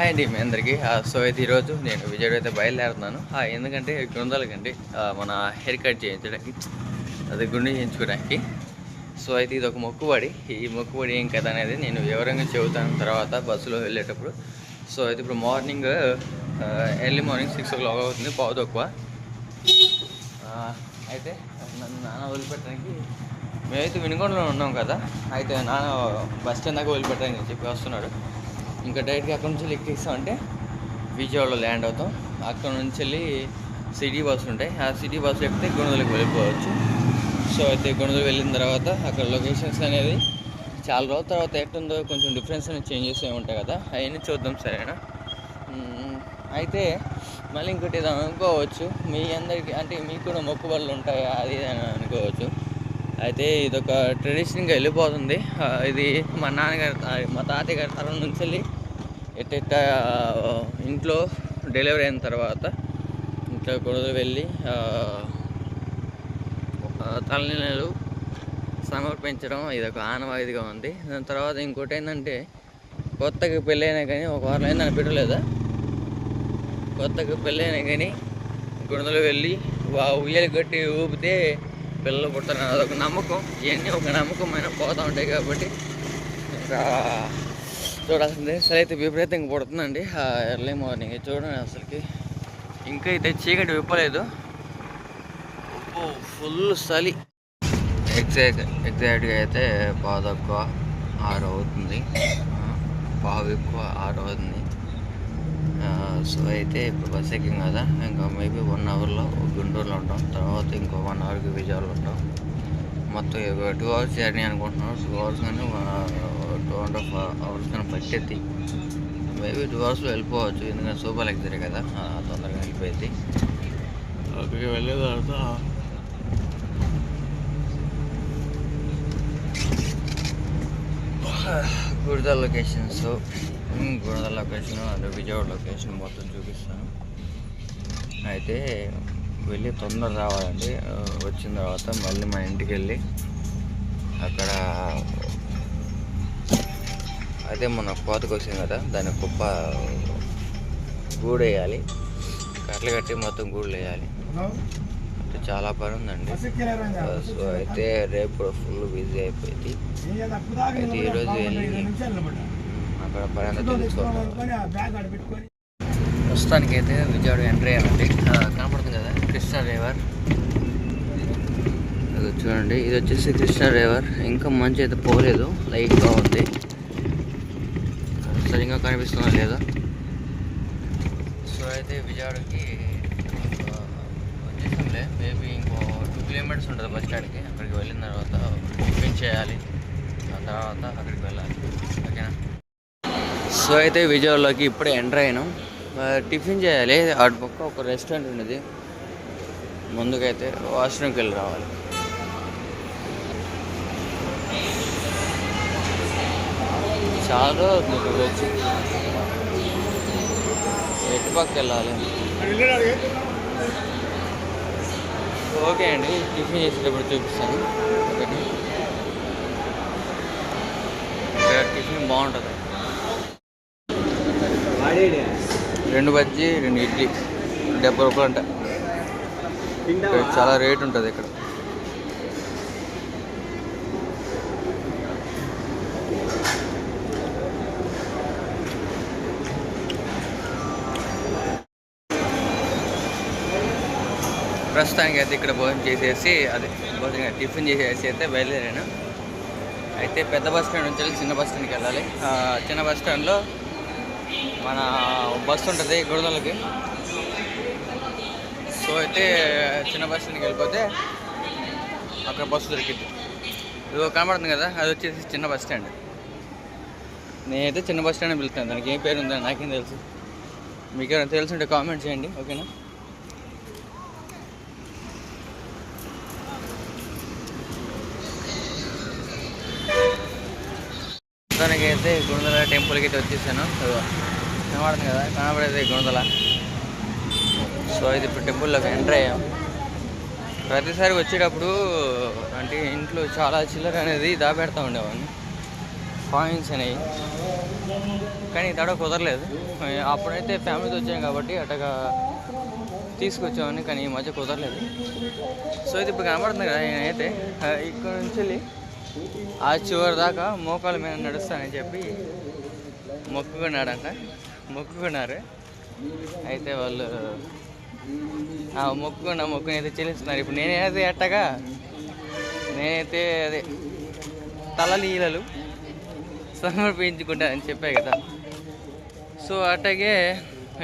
Hi అండి మీ అందరికీ. So అయితే ఈరోజు నేను విజయవాడ అయితే బయలుదేరుతున్నాను. ఎందుకంటే గుండలకండి మన హెయిర్ కట్ చేయించడానికి అది గుండె చేయించుకోవడానికి సో అయితే ఇది ఒక మొక్కుబడి. ఈ మొక్కుబడి ఏం కదా అనేది నేను వివరంగా చెబుతాను తర్వాత బస్సులో వెళ్ళేటప్పుడు. సో అయితే ఇప్పుడు morning early morning six o'clock అవుతుంది పావు తక్కువ. అయితే నన్ను నాన్న వదిలిపెట్టడానికి మేమైతే వినుగొండలో ఉన్నాం కదా. అయితే నాన్న బస్ స్టాండ్ దాకా వదిలిపెట్టడానికి చెప్పి వస్తున్నాడు. ఇంకా డైరెక్ట్గా అక్కడ నుంచి ఎక్కిస్తామంటే విజయవాడలో ల్యాండ్ అవుతాం. అక్కడ నుంచి వెళ్ళి సిటీ బస్సులు ఉంటాయి. ఆ సిటీ బస్సు ఎక్కితే గుణదలకు వెళ్ళిపోవచ్చు. సో అయితే గుణదలు వెళ్ళిన తర్వాత అక్కడ లొకేషన్స్ అనేది చాలా రోజుల తర్వాత ఎట్టుందో కొంచెం డిఫరెన్స్ అనేది చేంజెస్ ఏమి ఉంటాయి కదా అవన్నీ చూద్దాం సరేనా? అయితే మళ్ళీ ఇంకోటి ఏదో అనుకోవచ్చు. మీ అందరికీ అంటే మీకు కూడా మొక్కుబడులు ఉంటాయా? అది అని అనుకోవచ్చు. అయితే ఇదొక ట్రెడిషన్గా వెళ్ళిపోతుంది. ఇది మా నాన్నగారి మా తాతయ్య గారి తరం నుంచి వెళ్ళి ఎట్ట ఇంట్లో డెలివరీ అయిన తర్వాత ఇంట్లో కొడుకు వెళ్ళి తలనీళ్ళు సమర్పించడం ఇది ఒక ఆనవాయిదిగా ఉంది. దాని తర్వాత ఇంకోటి ఏంటంటే కొత్తగా పెళ్ళైనా కానీ ఒక వారం అయిందని పెట్టలేదా? కొత్తగా పెళ్ళైనా కానీ గుణదలు వెళ్ళి ఉయ్యలు కట్టి ఊపితే పిల్లలు పుట్టారు అదొక నమ్మకం ఇవన్నీ ఒక నమ్మకమైన పోతూ ఉంటాయి కాబట్టి. ఇంకా చూడాల్సిందే. సరే అయితే విపరీతంగా పుడుతుందండి. ఎర్లీ మార్నింగ్ చూడండి అసలుకి. ఇంకా అయితే చీకటి విప్పలేదు. ఓ ఫుల్ చలి ఎగ్జాక్ట్ ఎగ్జాక్ట్గా అయితే బాధ ఎక్కువ ఆరు అవుతుంది. ఆ, పావు ఎక్కువ ఆరు అవుతుంది. సో అయితే ఇప్పుడు బస్ ఎక్కిం కదా. ఇంకా మేబీ వన్ అవర్లో గుంటూరులో ఉంటాం. తర్వాత ఇంకో వన్ అవర్కి విజయవాడలో ఉంటాం. మొత్తం టూ అవర్స్ జర్నీ అనుకుంటున్నాం టూ అవర్స్ కానీ టూ అండ్ హాఫ్ అవర్స్ కానీ పట్టేది. మేబీ టూ అవర్స్లో వెళ్ళిపోవచ్చు. ఎందుకంటే సూపర్ లగ్జరీ కదా. తొందరగా వెళ్ళిపోయింది. అక్కడికి వెళ్ళిన తర్వాత Gudidala locations Gudidala location and Vijayawada location మొత్తం చూపిస్తాను. అయితే వెళ్ళి తొందర రావాలండి. వచ్చిన తర్వాత మళ్ళీ మన ఇంటికి వెళ్ళి అక్కడ అదే మన కోతకు వచ్చింది కదా దాని కుప్ప గూడు వేయాలి కట్టలు కట్టి మొత్తం గూడులు వేయాలి అంటే చాలా పని ఉందండి. సో అయితే రేపు ఫుల్ బిజీ అయిపోయింది. అయితే ఈరోజు వెళ్ళి అక్కడ పని అంతా తెలుసుకోవాలి ప్రస్తుతానికి అయితే విజయవాడ ఎంట్రీ అయ్యానండి ఆ, కనపడుతుంది కదా? కృష్ణా రివర్ అది చూడండి ఇది వచ్చేసి కృష్ణా రివర్ ఇంకా మంచి అయితే పోలేదు. లైట్గా ఉంది. సరిగ్గా కనిపిస్తుందా లేదా. సో అయితే విజయవాడకి వచ్చేసాంలే మేబీ ఇంకో టూ కిలోమీటర్స్ ఉంటుంది బస్ స్టాండ్కి అక్కడికి వెళ్ళిన తర్వాత టిఫిన్ చేయాలి. ఆ తర్వాత అక్కడికి వెళ్ళాలి. ఓకేనా? సో అయితే విజయవాడలోకి ఇప్పుడే ఎంటర్ అయినాం. టిఫిన్ చేయాలి. అటు పక్క ఒక రెస్టారెంట్ ఉన్నది. ముందుకైతే వాష్రూమ్కి వెళ్ళి రావాలి. చాలా వచ్చి. ఎటు పక్క వెళ్ళాలి? ఓకే అండి. టిఫిన్ చేసేటప్పుడు చూపిస్తాను. ఒకటి. టిఫిన్ బాగుంటుంది. రెండు బజ్జీ రెండు ఇడ్లీ. డెబ్బై రూపాయలు అంట. చాలా రేట్ ఉంటుంది ఇక్కడ. ప్రస్తుతానికి అయితే ఇక్కడ భోజనం చేసేసి అదే భోజనం టిఫిన్ చేసేసి అయితే బయలుదేరాను. అయితే పెద్ద బస్ స్టాండ్ నుంచి వెళ్ళి చిన్న బస్ స్టాండ్కి వెళ్ళాలి. చిన్న బస్ స్టాండ్లో మన బస్సు ఉంటుంది గుడదలకి సో అయితే చిన్న బస్ స్టాండ్కి వెళ్ళిపోతే అక్కడ బస్సు దొరికింది ఇదిగో కనబడుతుంది కదా అది వచ్చేసి చిన్న బస్ స్టాండ్. నేనైతే చిన్న బస్ స్టాండ్ పిలుస్తాను దానికి ఏం పేరు ఉందని నాకేం తెలుసు. మీకు ఏమైనా తెలుసుంటే కామెంట్ చేయండి ఓకేనా? మొత్తానికి అయితే గుణదల టెంపుల్కి అయితే వచ్చేసాను. ఇదిగో. కనబడుతుంది కదా కనబడేది గుణదల. సో ఇది ఇప్పుడు టెంపుల్లోకి ఎంటర్ అయ్యాం. ప్రతిసారి వచ్చేటప్పుడు అంటే ఇంట్లో చాలా చిల్లర అనేది దాపెడతా ఉండేవాడిని. కాయిన్స్ అనేవి. కానీ తడ కుదరలేదు. అప్పుడైతే ఫ్యామిలీతో వచ్చాం కాబట్టి అటగా తీసుకొచ్చామని కానీ ఈ మధ్య కుదరలేదు. సో ఇది ఇప్పుడు కనబడుతుంది కదా నేనైతే ఇక్కడ నుంచి వెళ్ళి ఆ చివరి దాకా మోకాల మీద నడుస్తానని చెప్పి మొక్కుకున్నాడంట. మొక్కుకున్నారు. అయితే వాళ్ళు మొక్కుకున్న మొక్కుని అయితే చెల్లిస్తున్నారు. ఇప్పుడు నేనైతే ఎట్టగా నేనైతే అదే తలలీలలు సమర్పించుకుంటానని చెప్పే కదా. సో అట్టగే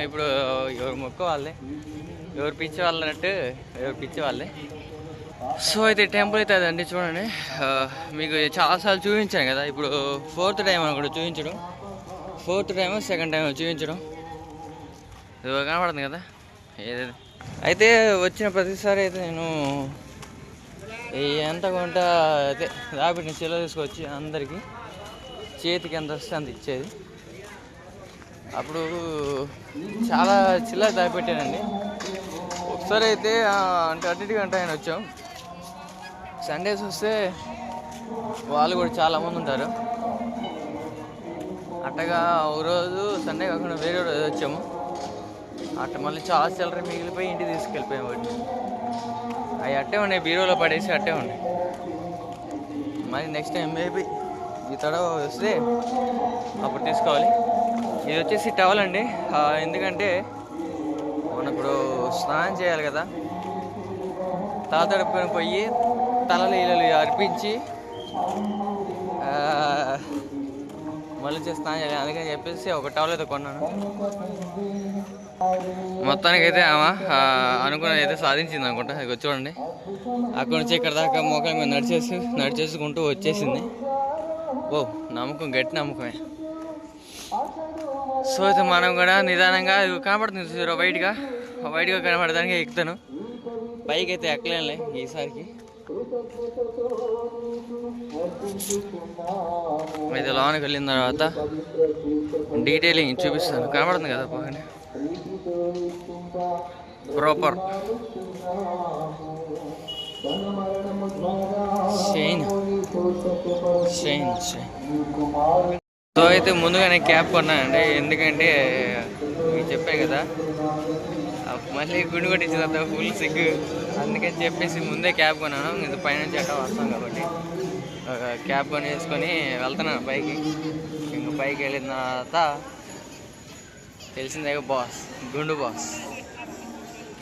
ఇప్పుడు ఎవరు మొక్క వాళ్ళే ఎవరు పిచ్చి వాళ్ళన్నట్టు ఎవరు పిచ్చి వాళ్ళే సో అయితే టెంపుల్ అయితే అదండి చూడండి. మీకు చాలాసార్లు చూపించాను కదా. ఇప్పుడు ఫోర్త్ టైం అనుకుంటా చూపించడం. ఫోర్త్ టైం సెకండ్ టైం చూపించడం. ఇది కనపడుతుంది కదా? ఏది అయితే వచ్చిన ప్రతిసారి అయితే నేను ఎంత కొంట అదే రాబిట్ని చెలో తీసుకొచ్చి అందరికీ చేతికి ఎంత వస్తే అంత ఇచ్చేది. అప్పుడు చాలా చిల్లర దాపెట్టానండి ఒకసారి అయితే అంటే అటు గంట ఆయన వచ్చాం. సండేస్ వస్తే వాళ్ళు కూడా చాలా మంది ఉంటారు. అట్టగా ఒక రోజు సండే కాకుండా వేరే రోజు వచ్చాము. అట్ట మళ్ళీ చాలా సెలరీ మిగిలిపోయి ఇంటికి తీసుకెళ్ళిపోయాం వాటిని అవి అట్టే ఉన్నాయి బీరోలో పడేసి అట్టే ఉన్నాయి. మళ్ళీ నెక్స్ట్ టైం మేబీ ఈ తడవ వస్తే అప్పుడు తీసుకోవాలి. ఇది వచ్చేసి టవల్ అండి. ఎందుకంటే మనం ఇప్పుడు స్నానం చేయాలి కదా. తల తడుపుకొని పోయి తలలు ఇళ్ళు అర్పించి మళ్ళీ చేస్తాను చేయాలి అందుకని చెప్పేసి ఒక టవల్ అయితే కొన్నాను. మొత్తానికైతే ఆమె అనుకున్నది అయితే సాధించింది అనుకుంటా. ఇక చూడండి. అక్కడ నుంచి ఇక్కడ దాకా మోకాల మీద నడిచేసి నడిచేసుకుంటూ వచ్చేసింది. ఓ నమ్మకం గట్టి నమ్మకమే. సో అయితే మనం కూడా నిదానంగా ఇది కనపడుతుంది చూసారా వైట్గా. వైట్గా కనపడడానికి ఎక్కుతాను. పైకి అయితే ఎక్కలేనులే ఈసారికి. ఇది లోనికి వెళ్ళిన తర్వాత డీటెయిలింగ్ చూపిస్తాను. కనబడుతుంది కదా పక్కనే? Proper shine shine shine so అయితే ముందుగానే క్యాబ్ కొన్నానండి. ఎందుకంటే మీకు చెప్పాను కదా మళ్ళీ గుండు కొట్టించిన తర్వాత ఫుల్ సిగ్గు అందుకని చెప్పేసి ముందే క్యాబ్ కొన్నాను. ఇది పైనుంచి అట్లా వస్తాం కాబట్టి. క్యాబ్ కొని వేసుకొని వెళ్తున్నాను పైకి. ఇంక పైకి వెళ్ళిన తర్వాత తెలిసిందే బాస్ గుండు బాస్.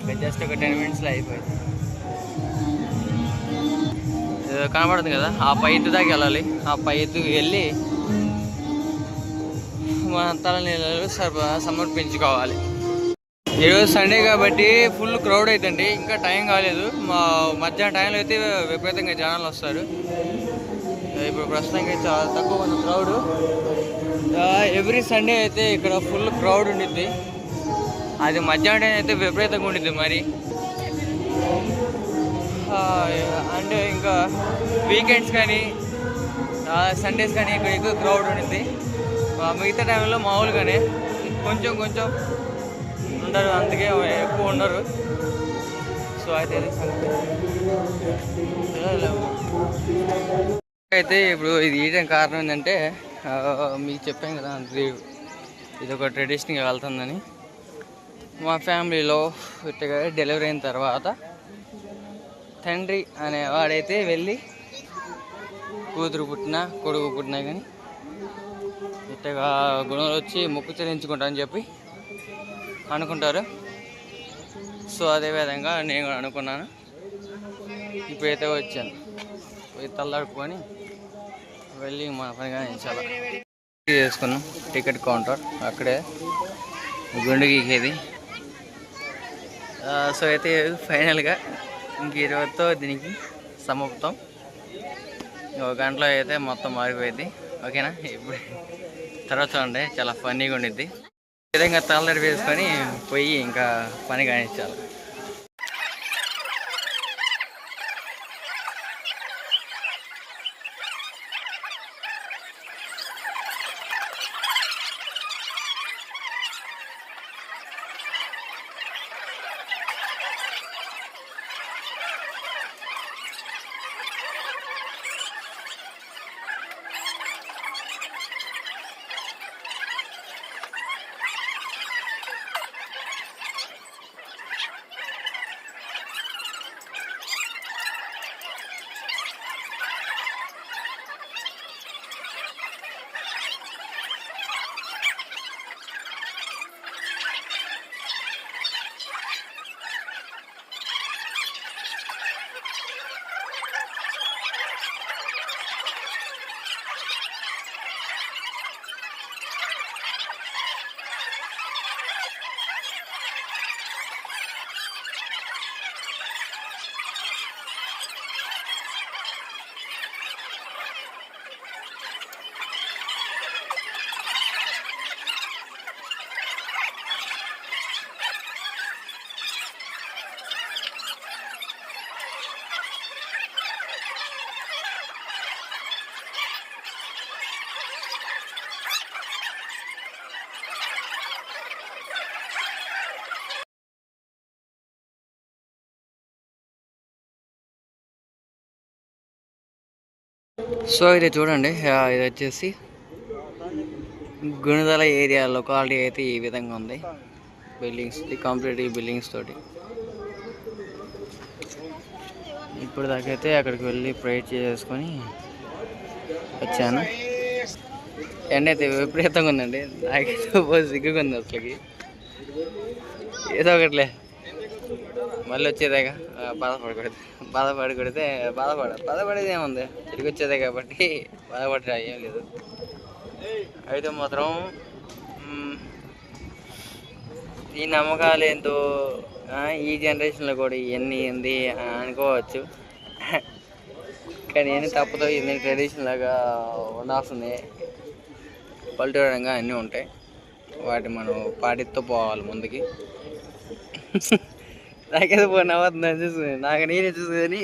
ఇంకా జస్ట్ ఒక టెన్ మినిట్స్లో అయిపోయింది. ఇది కనబడుతుంది కదా ఆ పై ఎత్తు దాకా వెళ్ళాలి. ఆ పై ఎత్తుకు వెళ్ళి మన తల నీళ్ళు సర్వ- సమర్పించుకోవాలి. ఈరోజు సండే కాబట్టి ఫుల్ క్రౌడ్ అవుతుంది ఇంకా టైం కాలేదు. మా మధ్యాహ్నం టైంలో అయితే విపరీతంగా జనాలు వస్తారు. ఇప్పుడు ప్రస్తుతానికి చాలా తక్కువ ఉంది క్రౌడ్ ఎవ్రీ సండే అయితే ఇక్కడ ఫుల్ క్రౌడ్ ఉండిద్ది. అది మధ్యాహ్నం అయితే విపరీతంగా ఉండిద్ది మరి. అండ్ అంటే ఇంకా వీకెండ్స్ కానీ సండేస్ కానీ ఇక్కడ ఎక్కువ క్రౌడ్ ఉండిద్ది. మిగతా టైంలో మామూలుగానే కొంచెం కొంచెం ఉండరు అందుకే ఎక్కువ ఉండరు సో అయితే అయితే ఇప్పుడు ఇది వేయడం కారణం ఏంటంటే మీకు చెప్పాను కదా ఇది ఇది ఒక ట్రెడిషన్గా వెళ్తుందని. మా ఫ్యామిలీలో ఇట్టగా డెలివరీ అయిన తర్వాత తండ్రి అనేవాడైతే వెళ్ళి కూతురు పుట్టినా కొడుకు పుట్టినా కానీ ఇట్టగా గుణంలో వచ్చి మొక్కు చెల్లించుకుంటా అని చెప్పి అనుకుంటారు. సో అదేవిధంగా నేను కూడా అనుకున్నాను. ఇప్పుడైతే వచ్చాను. పోయి తల్లాడుకొని వెళ్ళి మన పని కానించాలి చేసుకున్నాం. టికెట్ కౌంటర్ అక్కడే గుండు గీకేది సో అయితే ఫైనల్గా ఇంక ఇరవైతో దీనికి సమాప్తం. ఒక గంటలో అయితే మొత్తం మారిపోయింది. ఓకేనా? ఇప్పుడు తర్వాత చూడండి. చాలా ఫన్నీగా ఉండిద్ది. ఈ విధంగా తలదడి వేసుకొని పోయి ఇంకా పని కానిచ్చాలి సో ఇది చూడండి ఇది వచ్చేసి గుణదల ఏరియా లొకాలిటీ అయితే ఈ విధంగా ఉంది. బిల్డింగ్స్ కంప్లీట్ ఈ బిల్డింగ్స్ తోటి. ఇప్పుడు దాకైతే అక్కడికి వెళ్ళి ప్రేయర్ చేసుకొని వచ్చాను. ఎండ అయితే విపరీతంగా ఉందండి. నాకైతే సిగ్గుగా ఉంది అసలుకి. ఏదో ఒకటిలే. మళ్ళీ వచ్చేదాకా బాధపడకూడదు. బాధపడకూడితే బాధపడ బాధపడేది ఏముంది తిరిగి వచ్చేదే కాబట్టి బాధపడే ఏం లేదు. అయితే మాత్రం ఈ నమ్మకాలు ఏంటో ఈ జనరేషన్లో కూడా ఇవన్నీ ఏంది అనుకోవచ్చు. కానీ ఏమి తప్పదు ఇన్ని ట్రెడిషన్ లాగా ఉండాల్సిందే. పల్లెటూరంగా అన్నీ ఉంటాయి. వాటి మనం పాటిస్తూ పోవాలి ముందుకి. నాకైతే పో నవ్వుతుందని చూసుకుని నాకు నేనే చూసుకొని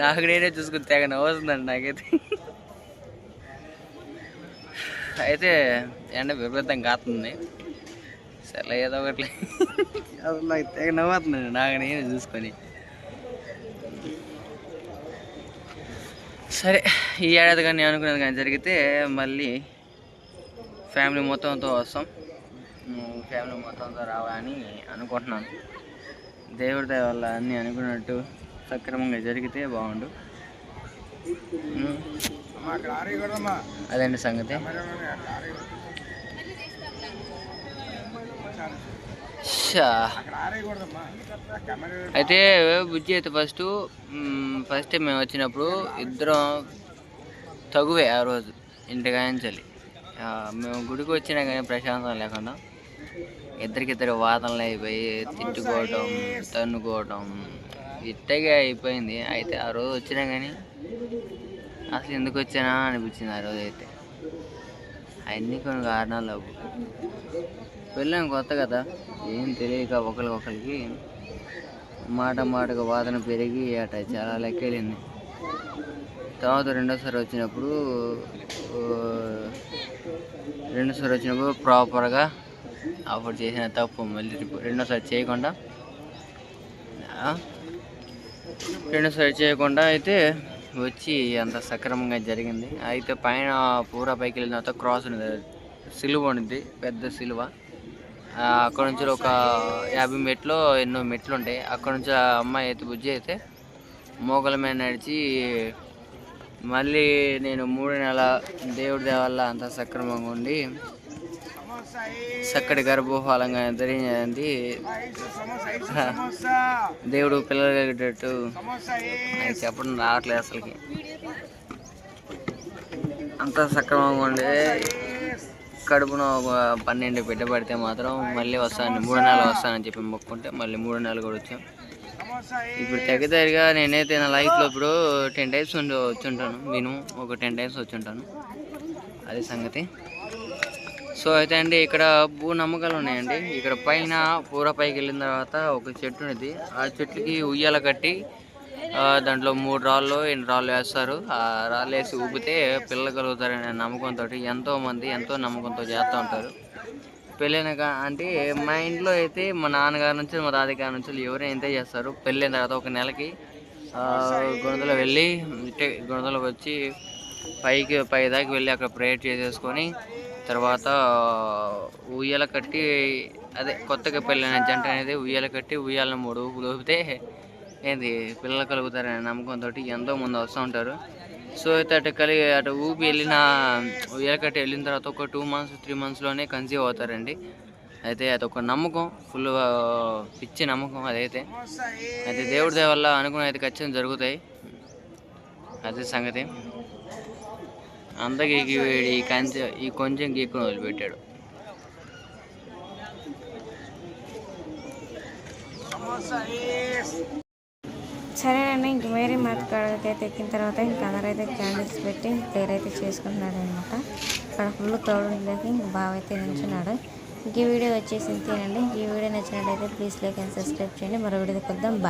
నాకు నేనే చూసుకుని తెగ నవ్వుతుందండి నాకైతే. అయితే ఎండ విపరీతం కాస్తుంది సరే ఏదో ఒకటి. అసలు నాకు తెగ నవ్వుతుందండి నాకు నేనే చూసుకొని. సరే ఈ ఏడాది కానీ నేను అనుకున్నది కానీ జరిగితే మళ్ళీ ఫ్యామిలీ మొత్తంతో వస్తాం. ఫ్యామిలీ మొత్తంతో రావాలని అనుకుంటున్నాను. దేవుడి దయ వల్ల అన్నీ అనుకున్నట్టు సక్రమంగా జరిగితే బాగుండు. అదండి సంగతి. అయితే బుజ్జి అయితే ఫస్ట్ ఫస్ట్ మేము వచ్చినప్పుడు ఇద్దరం తగువే ఆ రోజు ఇంటికాంచాలి మేము గుడికి వచ్చినా కానీ ప్రశాంతం లేకుండా. ఇద్దరికిద్దరు వాదనలు అయిపోయి తిట్టుకోవటం తన్నుకోవటం ఇట్టగా అయిపోయింది. అయితే ఆ రోజు వచ్చినా కానీ అసలు ఎందుకు వచ్చానా అనిపించింది ఆ రోజు అయితే. అన్నీ కొన్ని కారణాలు అవ్వు పెళ్ళాం కొత్త కదా ఏం తెలియక ఒకరికొకరికి మాట మాటకు వాదన పెరిగి అట చాలా లెక్కెళ్ళింది. తర్వాత రెండోసారి వచ్చినప్పుడు రెండోసారి వచ్చినప్పుడు ప్రాపర్గా అప్పుడు చేసిన తప్పు మళ్ళీ రెండోసారి చేయకుండా. రెండోసారి చేయకుండా అయితే వచ్చి అంత సక్రమంగా జరిగింది. అయితే పైన పూరా పైకి వెళ్ళిన తర్వాత క్రాస్ ఉంది సిలువ ఉంది పెద్ద సిలువ. అక్కడ నుంచి ఒక యాభై మెట్లు ఎన్నో మెట్లు ఉంటాయి. అక్కడ నుంచి ఆ అమ్మాయి అయితే బుజ్జి అయితే మోకల మీద నడిచి మళ్ళీ నేను మూడు నెల దేవుడి దేవల్ల అంత సక్రమంగా ఉండి చక్కటి గర్భఫలంగా ధరించింది దేవుడు పిల్లలు కలిగేటట్టు. నాకు చెప్పడం రావట్లేదు అసలుకి. అంత సక్రమంగా ఉండే. కడుపున ఒక పన్నెండు బిడ్డ పడితే మాత్రం మళ్ళీ వస్తాను మూడు నెలలు వస్తానని చెప్పి మొక్కుంటే మళ్ళీ మూడు నెలలు కూడా వచ్చాం. ఇప్పుడు తగ్గుతారుగా నేనైతే నా లైఫ్లో ఇప్పుడు టెన్ టైమ్స్ ఉండి వచ్చుంటాను మినిమం ఒక టెన్ టైమ్స్ వచ్చుంటాను అది సంగతి. సో అయితే అండి ఇక్కడ భూ నమ్మకాలు ఉన్నాయండి. ఇక్కడ పైన పూర పైకి వెళ్ళిన తర్వాత ఒక చెట్టు ఉన్నది. ఆ చెట్టుకి ఉయ్యాల కట్టి దాంట్లో మూడు రాళ్ళు ఎన్ని రాళ్ళు వేస్తారు. ఆ రాళ్ళు వేసి ఊపితే పిల్లలు కలుగుతారనే నమ్మకంతో ఎంతో మంది ఎంతో నమ్మకంతో చేస్తూ ఉంటారు. పెళ్ళైన అంటే మా ఇంట్లో అయితే మా నాన్నగారి నుంచి మా తాతగారి నుంచి ఎవరైనా ఇంతే చేస్తారు. పెళ్ళైన తర్వాత ఒక నెలకి ఆ, గుణదలో వెళ్ళి ఇట్టే వచ్చి పైకి పై దాకా వెళ్ళి అక్కడ ప్రేయర్ చేసేసుకొని తర్వాత ఉయ్యాల కట్టి అదే కొత్తగా పెళ్ళైన జంట అనేది ఉయ్యాల కట్టి ఉయ్యాల మూడు ఊపులు ఊపితే ఏంది పిల్లలు కలుగుతారనే నమ్మకంతో ఎంతో మంది వస్తూ ఉంటారు. సో అయితే అటు కలిగి అటు ఊపి వెళ్ళిన ఉయ్యాల కట్టి వెళ్ళిన తర్వాత ఒక టూ మంత్స్ త్రీ మంత్స్లోనే కన్సీవ్ అవుతారండి. అయితే అదొక నమ్మకం ఫుల్ పిచ్చి నమ్మకం అదైతే. అయితే దేవుడి దయ వల్ల అనుకున్న అయితే ఖచ్చితంగా జరుగుతాయి. అదే సంగతి. అందరికి వీడి ఈ కంచె ఈ కొంచెం గీక్కుని వదిలిపెట్టాడు. సరేనండి ఇంక మేరీ మార్కెట్ అయితే ఎక్కిన తర్వాత ఇంక అందరైతే క్యాండిల్స్ పెట్టి ప్రేయర్ అయితే చేసుకుంటున్నాడు అనమాట అక్కడ ఫుల్ క్రౌడ్ ఉండలేక ఇంక బాగా అయితే నిల్చున్నాడు. ఇంక ఈ వీడియో వచ్చేసి తినండి. ఈ వీడియో నచ్చినట్టయితే ప్లీజ్ లైక్ అండ్ సబ్స్క్రైబ్ చేయండి. మరో వీడియో కొద్దాం బాయ్